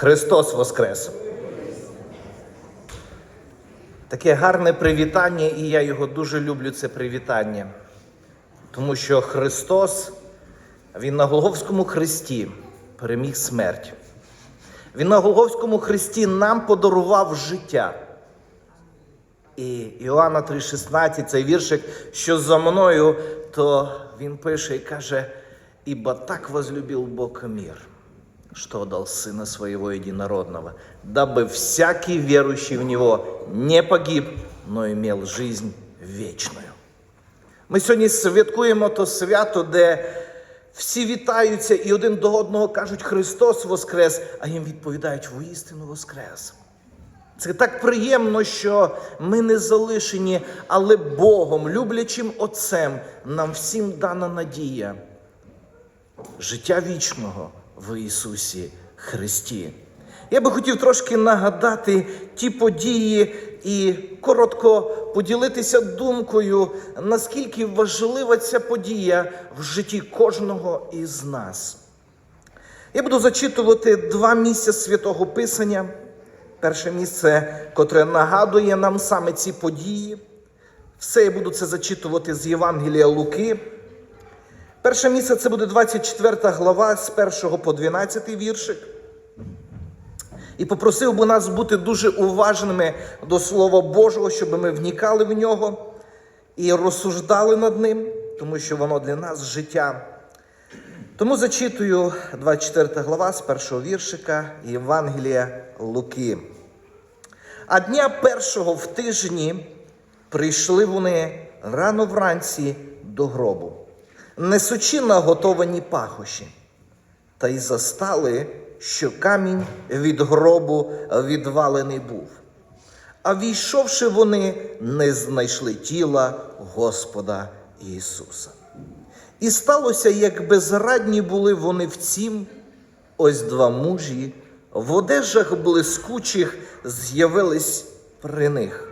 Христос Воскрес! Таке гарне привітання, і я його дуже люблю, це привітання. Тому що Христос, Він на Голговському хресті переміг смерть. Він на Голговському хресті нам подарував життя. І Іоанна 3,16, цей віршик, що за мною, то він пише і каже: «Ибо так возлюбил Бог мир, что дал Сына Своего Единородного, дабы всякий верующий в Него не погиб, но имел жизнь вечную». Ми сьогодні святкуємо то свято, де всі вітаються і один до одного кажуть Христос Воскрес, а їм відповідають воістину Воскрес. Це так приємно, що ми не залишені, але Богом, люблячим Отцем, нам всім дана надія життя вічного в Ісусі Христі. Я би хотів трошки нагадати ті події і коротко поділитися думкою, наскільки важлива ця подія в житті кожного із нас. Я буду зачитувати два місця святого Писання. Перше місце, котре нагадує нам саме ці події. Все я буду це зачитувати з Євангелія Луки. Перше місце це буде 24 глава з 1 по 12 віршик. І попросив би нас бути дуже уважними до Слова Божого, щоб ми вникали в нього і розсуждали над ним, тому що воно для нас життя. Тому зачитую 24 глава з першого віршика Євангелія Луки. А дня першого в тижні прийшли вони рано вранці до гробу, несучи наготовані пахощі, та й застали, що камінь від гробу відвалений був. А війшовши вони, не знайшли тіла Господа Ісуса. І сталося, як безрадні були вони в цім, ось два мужі, в одежах блискучих з'явились при них.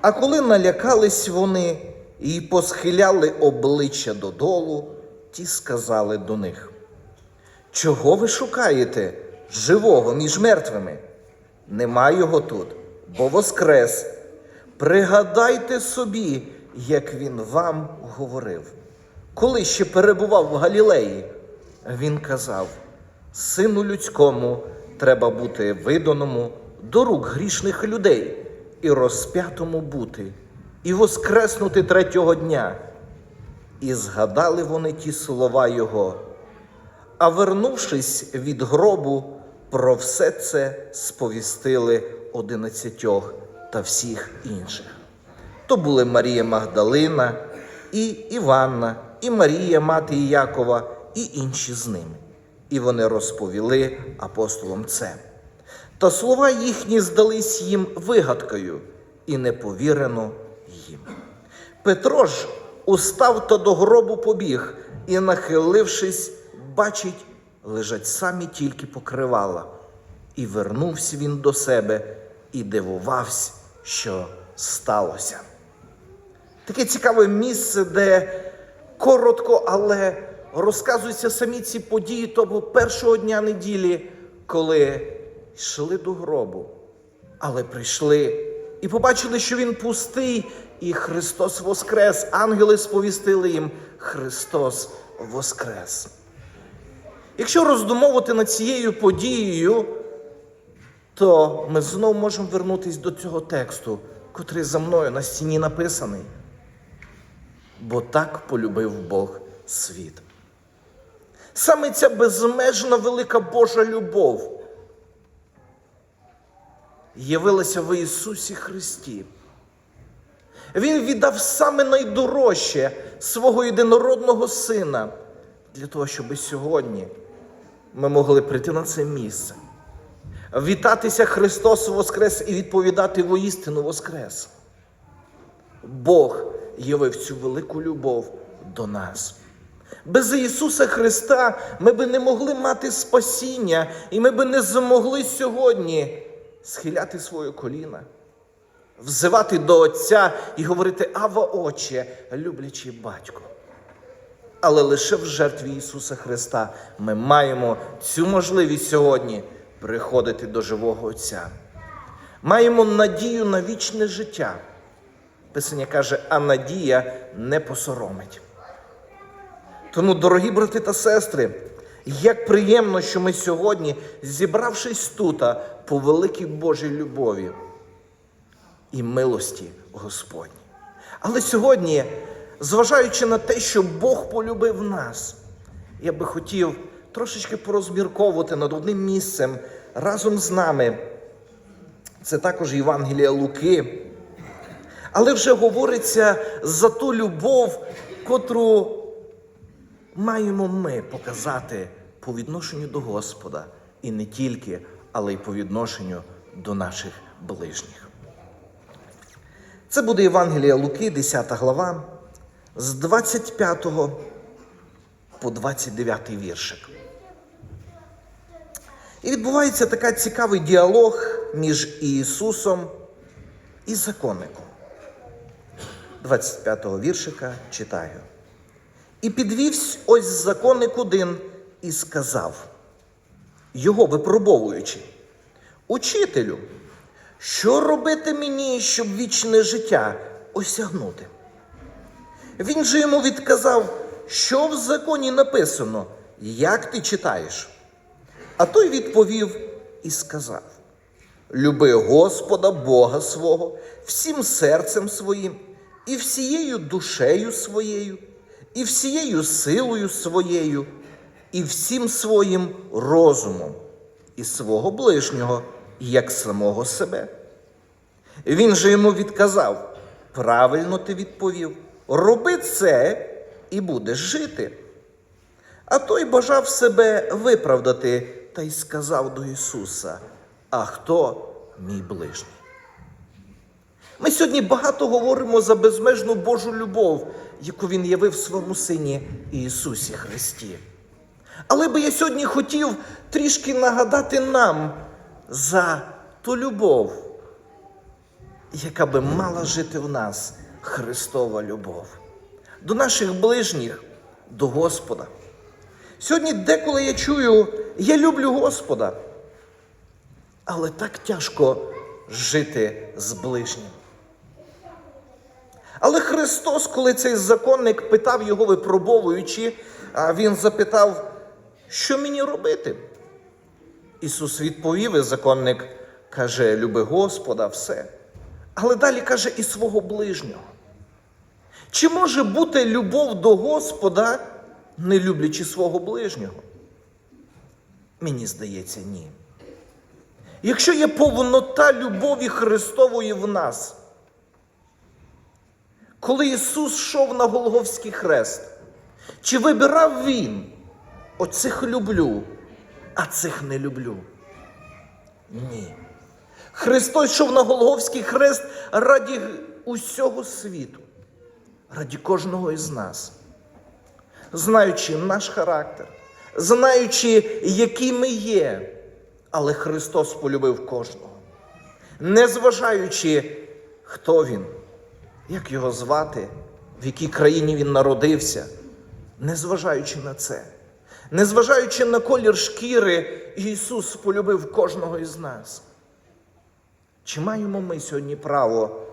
А коли налякались вони і посхиляли обличчя додолу, ті сказали до них: Чого ви шукаєте живого між мертвими? Нема його тут, бо воскрес. Пригадайте собі, як він вам говорив. Коли ще перебував в Галілеї, він казав: Сину людському треба бути виданому до рук грішних людей і розп'ятому бути, і воскреснути третього дня. І згадали вони ті слова Його. А вернувшись від гробу, про все це сповістили одинадцятьох та всіх інших. То були Марія Магдалина, і Іванна, і Марія, мати Іякова, і інші з ними. І вони розповіли апостолам це. Та слова їхні здались їм вигадкою, і не повірено їм. Петро ж устав та до гробу побіг, і, нахилившись, бачить, лежать самі тільки покривала. І вернувся він до себе і дивувався, що сталося. Таке цікаве місце, де коротко, але розказуються самі ці події того першого дня неділі, коли йшли до гробу, але прийшли і побачили, що він пустий, і Христос Воскрес. Ангели сповістили їм Христос Воскрес. Якщо роздумовувати над цією подією, то ми знову можемо вернутися до цього тексту, котрий за мною на стіні написаний. Бо так полюбив Бог світ. Саме ця безмежно велика Божа любов явилася в Ісусі Христі. Він віддав саме найдорожче свого єдинородного Сина для того, щоб сьогодні ми могли прийти на це місце, вітатися Христос Воскрес і відповідати воістину Воскрес. Бог явив цю велику любов до нас. Без Ісуса Христа ми би не могли мати спасіння, і ми би не змогли сьогодні схиляти своє коліна, взивати до Отця і говорити Ава Отче, люблячий батько. Але лише в жертві Ісуса Христа ми маємо цю можливість сьогодні приходити до живого Отця. Маємо надію на вічне життя. Писання каже, а надія не посоромить. Тому, дорогі брати та сестри, як приємно, що ми сьогодні, зібравшись тут по великій Божій любові і милості Господній. Але сьогодні, зважаючи на те, що Бог полюбив нас, я би хотів трошечки порозмірковувати над одним місцем разом з нами. Це також Євангелія Луки. Але вже говориться за ту любов, котру маємо ми показати по відношенню до Господа і не тільки, але й по відношенню до наших ближніх. Це буде Євангелія Луки, 10 глава, з 25 по 29 віршик. І відбувається такий цікавий діалог між Ісусом і законником. 25-го віршика читаю. І підвівсь ось законник один і сказав, його випробовуючи, Учителю, що робити мені, щоб вічне життя осягнути? Він же йому відказав, що в законі написано, як ти читаєш? А той відповів і сказав: Люби Господа Бога свого всім серцем своїм, і всією душею своєю, і всією силою своєю, і всім своїм розумом, і свого ближнього, як самого себе. Він же йому відказав: правильно ти відповів, роби це і будеш жити. А той бажав себе виправдати та й сказав до Ісуса: А хто мій ближній? Ми сьогодні багато говоримо за безмежну Божу любов, яку Він явив своєму Сині Ісусі Христі. Але би я сьогодні хотів трішки нагадати нам за ту любов, яка би мала жити в нас Христова любов, до наших ближніх, до Господа. Сьогодні деколи я чую, я люблю Господа, але так тяжко жити з ближнім. Але Христос, коли цей законник питав його випробовуючи, він запитав, що мені робити? Ісус відповів, і законник каже, люби Господа, все. Але далі каже і свого ближнього. Чи може бути любов до Господа, не люблячи свого ближнього? Мені здається, ні. Якщо є повнота любові Христової в нас, коли Ісус йшов на Голговський хрест, чи вибирав Він оцих люблю, а цих не люблю? Ні. Христос йшов на Голговський хрест раді усього світу, раді кожного із нас, знаючи наш характер, знаючи, які ми є, але Христос полюбив кожного, незважаючи, хто Він, як його звати, в якій країні він народився, незважаючи на це, незважаючи на колір шкіри, Ісус полюбив кожного із нас. Чи маємо ми сьогодні право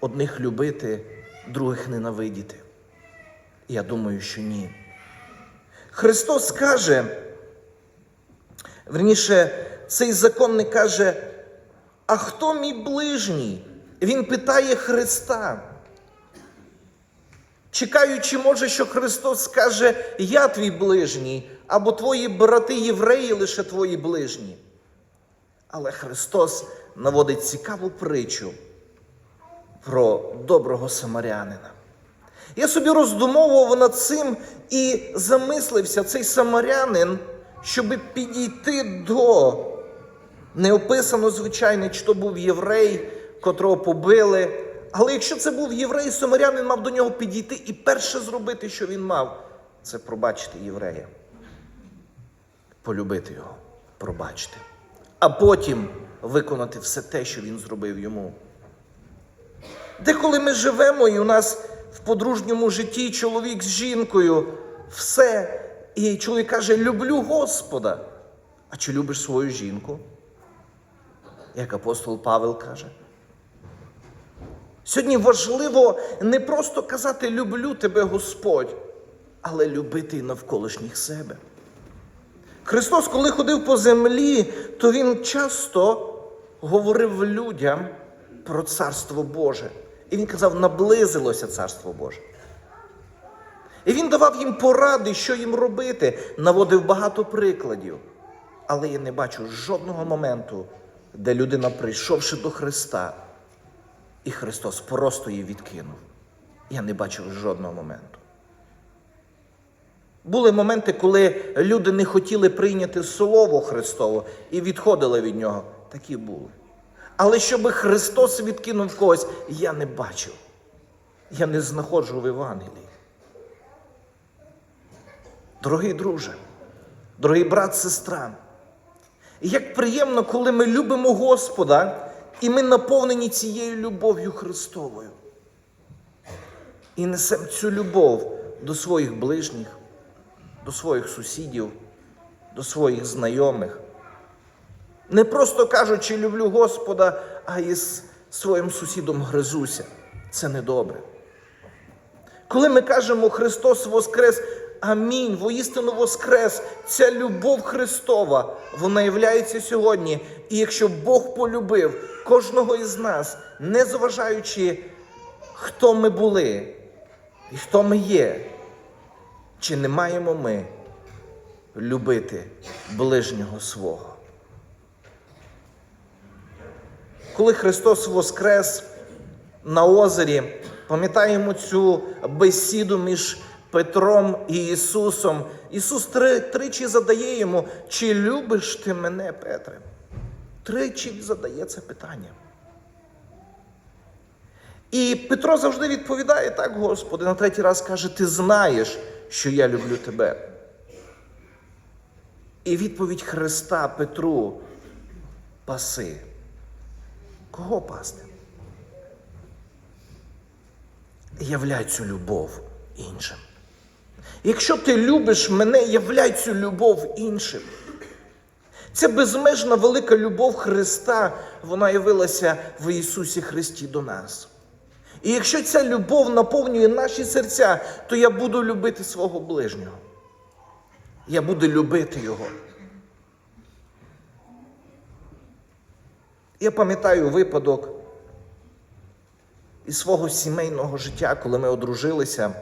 одних любити, других ненавидіти? Я думаю, що ні. Христос каже, верніше, цей законник каже, а хто мій ближній? Він питає Христа. Чекаючи, може, що Христос скаже, я твій ближній, або твої брати євреї лише твої ближні. Але Христос наводить цікаву притчу про доброго самарянина. Я собі роздумовував над цим і замислився цей самарянин, щоб підійти до не описано, звичайно, чи то був єврей, котрого побили. Але якщо це був єврей, самарянин мав до нього підійти і перше зробити, що він мав, це пробачити єврея. Полюбити його, пробачити. А потім виконати все те, що він зробив йому. Деколи ми живемо, і у нас в подружньому житті чоловік з жінкою все. І чоловік каже, люблю Господа. А чи любиш свою жінку? Як апостол Павел каже. Сьогодні важливо не просто казати люблю тебе, Господь, але любити навколишніх себе. Христос, коли ходив по землі, то Він часто говорив людям про Царство Боже. І Він казав, наблизилося Царство Боже. І він давав їм поради, що їм робити, наводив багато прикладів. Але я не бачу жодного моменту, де людина, прийшовши до Христа, і Христос просто її відкинув. Я не бачив жодного моменту. Були моменти, коли люди не хотіли прийняти Слово Христове і відходили від нього. Такі були. Але щоб Христос відкинув когось, я не бачив. Я не знаходжу в Євангелії. Дорогий друже, дорогий брат, сестра, як приємно, коли ми любимо Господа, і ми наповнені цією любов'ю Христовою. І несемо цю любов до своїх ближніх, до своїх сусідів, до своїх знайомих. Не просто кажучи, люблю Господа, а і з своїм сусідом гризуся. Це недобре. Коли ми кажемо Христос Воскрес, амінь, воістину Воскрес, ця любов Христова, вона являється сьогодні. І якщо Бог полюбив кожного із нас, не зважаючи, хто ми були і хто ми є, чи не маємо ми любити ближнього свого? Коли Христос Воскрес на озері, пам'ятаємо цю бесіду між Петром і Ісусом. Ісус три, тричі задає йому, чи любиш ти мене, Петре? Тричі задає це питання. І Петро завжди відповідає так, Господи, на третій раз каже, ти знаєш, що я люблю тебе. І відповідь Христа Петру паси. Кого пасти? Являй цю любов іншим. Якщо ти любиш мене, являй цю любов іншим. Ця безмежна велика любов Христа, вона явилася в Ісусі Христі до нас. І якщо ця любов наповнює наші серця, то я буду любити свого ближнього. Я буду любити Його. Я пам'ятаю випадок із свого сімейного життя, коли ми одружилися.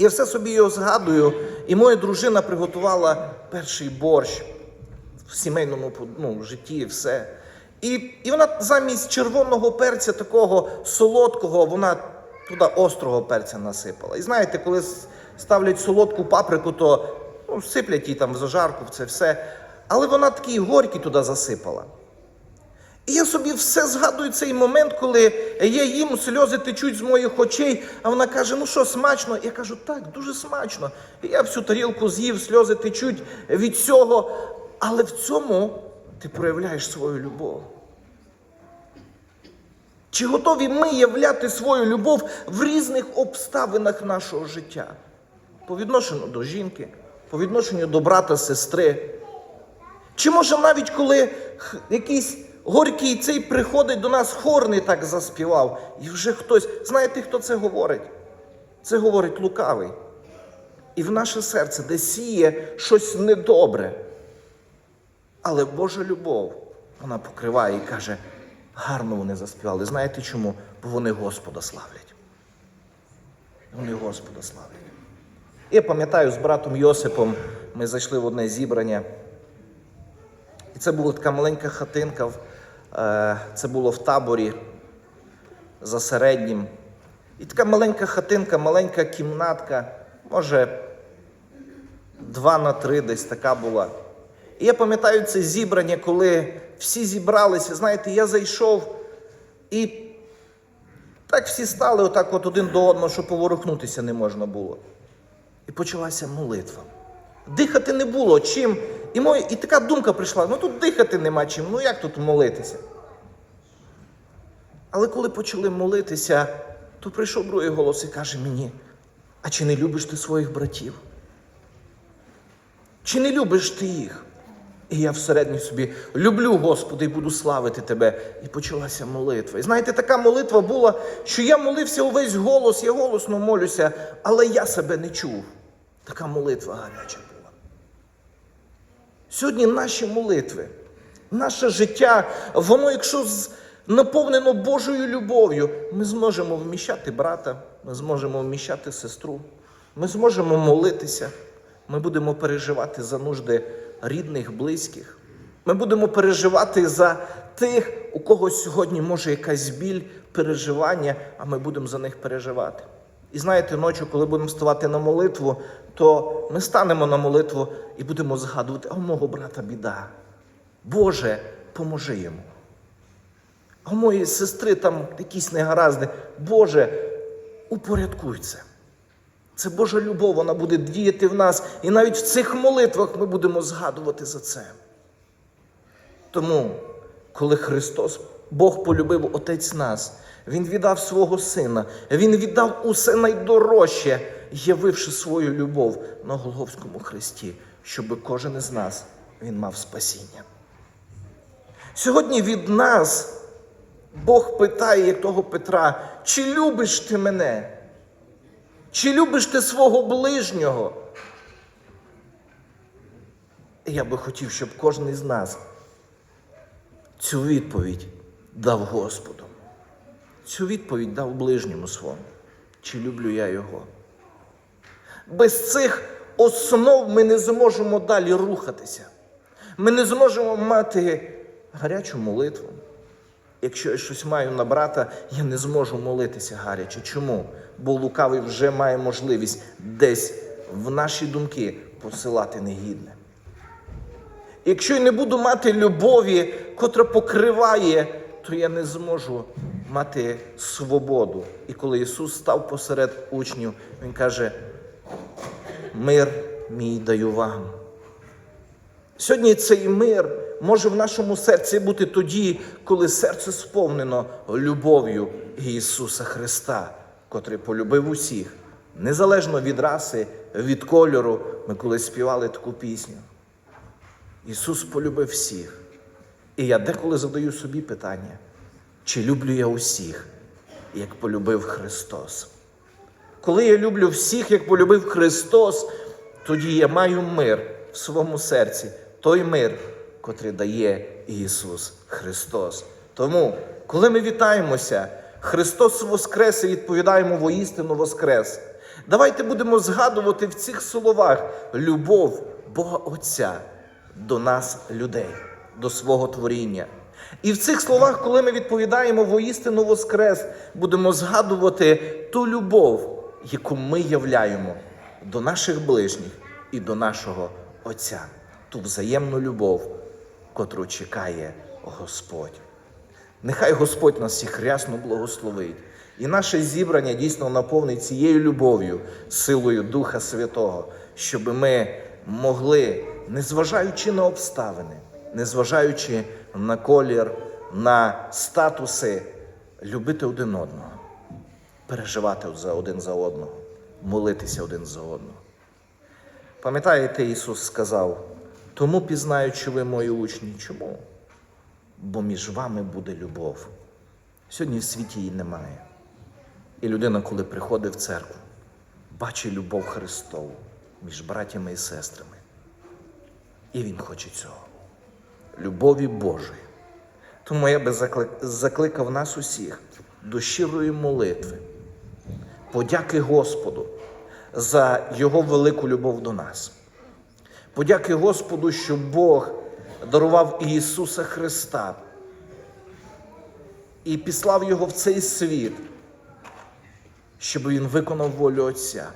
Я все собі його згадую, і моя дружина приготувала перший борщ в сімейному ну, житті, все. І, і вона замість червоного перця, такого солодкого, вона туди острого перця насипала. І знаєте, коли ставлять солодку паприку, то ну, сиплять її там в зажарку, в це все. Але вона такий горький туди засипала. І я собі все згадую цей момент, коли я їм сльози течуть з моїх очей, а вона каже: ну що, смачно? Я кажу, так, дуже смачно. І я всю тарілку з'їв, сльози течуть від цього. Але в цьому ти проявляєш свою любов. Чи готові ми являти свою любов в різних обставинах нашого життя? По відношенню до жінки, по відношенню до брата, сестри? Чи може навіть коли якийсь горький цей приходить до нас, хорний так заспівав, і вже хтось, знаєте, хто це говорить? Це говорить лукавий. І в наше серце, де сіє щось недобре. Але Божа любов, вона покриває і каже, гарно вони заспівали. Знаєте чому? Бо вони Господа славлять. Вони Господа славлять. Я пам'ятаю, з братом Йосипом ми зайшли в одне зібрання. І це була така маленька хатинка. Це було в таборі за середнім. І така маленька хатинка, маленька кімнатка, може, два на три десь така була. І я пам'ятаю це зібрання, коли всі зібралися. Знаєте, я зайшов і так всі стали отак от один до одного, що поворухнутися не можна було. І почалася молитва. Дихати не було чим. І моя, і така думка прийшла: ну тут дихати нема чим, ну як тут молитися? Але коли почали молитися, то прийшов другий голос і каже мені: а чи не любиш ти своїх братів? Чи не любиш ти їх? І я всередині собі люблю Господи і буду славити Тебе. І почалася молитва. І знаєте, така молитва була, що я молився увесь голос, я голосно молюся, але я себе не чув. Така молитва гаряча. Сьогодні наші молитви, наше життя, воно, якщо наповнено Божою любов'ю, ми зможемо вміщати брата, ми зможемо вміщати сестру, ми зможемо молитися, ми будемо переживати за нужди рідних, близьких. Ми будемо переживати за тих, у кого сьогодні може якась біль, переживання, а ми будемо за них переживати. І знаєте, ночі, коли будемо ставати на молитву, то ми станемо на молитву і будемо згадувати, а мого брата біда. Боже, поможи йому. А у моєї сестри там якісь негаразди. Боже, упорядкуй це. Це Божа любов, вона буде діяти в нас. І навіть в цих молитвах ми будемо згадувати за це. Тому, коли Христос, Бог полюбив Отець нас, Він віддав свого Сина, Він віддав усе найдорожче, явивши свою любов на Голговському хресті, щоб кожен із нас він мав спасіння. Сьогодні від нас Бог питає, як того Петра, чи любиш ти мене? Чи любиш ти свого ближнього? Я би хотів, щоб кожен із нас цю відповідь дав Господу. Цю відповідь дав ближньому своєму. Чи люблю я його? Без цих основ ми не зможемо далі рухатися. Ми не зможемо мати гарячу молитву. Якщо я щось маю на брата, я не зможу молитися гаряче. Чому? Бо лукавий вже має можливість десь в наші думки посилати негідне. Якщо я не буду мати любові, котра покриває, то я не зможу мати свободу. І коли Ісус став посеред учнів, Він каже: мир мій даю вам. Сьогодні цей мир може в нашому серці бути тоді, коли серце сповнено любов'ю Ісуса Христа, котрий полюбив усіх, незалежно від раси, від кольору. Ми колись співали таку пісню. Ісус полюбив всіх. І я деколи задаю собі питання, чи люблю я усіх, як полюбив Христос. Коли я люблю всіх, як полюбив Христос, тоді я маю мир в своєму серці, той мир, котрий дає Ісус Христос. Тому, коли ми вітаємося, Христос Воскрес і відповідаємо воістину Воскрес. Давайте будемо згадувати в цих словах любов Бога Отця до нас, людей, до свого творіння. І в цих словах, коли ми відповідаємо воістину Воскрес, будемо згадувати ту любов, яку ми являємо до наших ближніх і до нашого Отця, ту взаємну любов, котру чекає Господь. Нехай Господь нас всіх рясно благословить. І наше зібрання дійсно наповнить цією любов'ю, силою Духа Святого, щоб ми могли, незважаючи на обставини, незважаючи на колір, на статуси, любити один одного, переживати за один за одного, молитися один за одного. Пам'ятаєте, Ісус сказав, тому пізнаю, що ви мої учні. Чому? Бо між вами буде любов. Сьогодні в світі її немає. І людина, коли приходить в церкву, бачить любов Христову між братями і сестрами. І Він хоче цього. Любові Божої. Тому я би закликав нас усіх до щирої молитви, подяки Господу за Його велику любов до нас. Подяки Господу, що Бог дарував Ісуса Христа і післав Його в цей світ, щоб Він виконав волю Отця,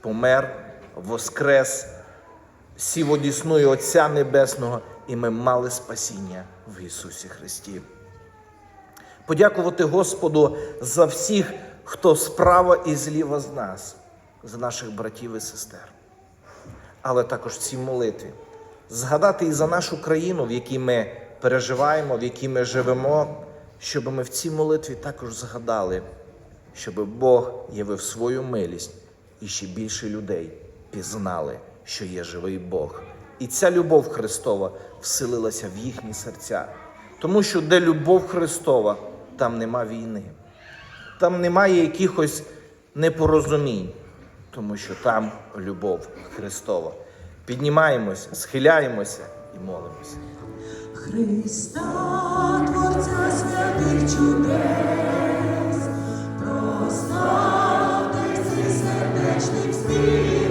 помер, воскрес, сів одіснує Отця Небесного, і ми мали спасіння в Ісусі Христі. Подякувати Господу за всіх, хто справа і зліва з нас, за наших братів і сестер але також в цій молитві. Згадати і за нашу країну, в якій ми переживаємо, в якій ми живемо, щоб ми в цій молитві також згадали, щоб Бог явив свою милість і ще більше людей пізнали, що є живий Бог І ця любов Христова вселилася в їхні серця. Тому що де любов Христова, там нема війни, там немає якихось непорозумінь, тому що там любов Христова. Піднімаємося, схиляємося і молимося. Христа, Творця святих чудес, прославте цей сердечний спів.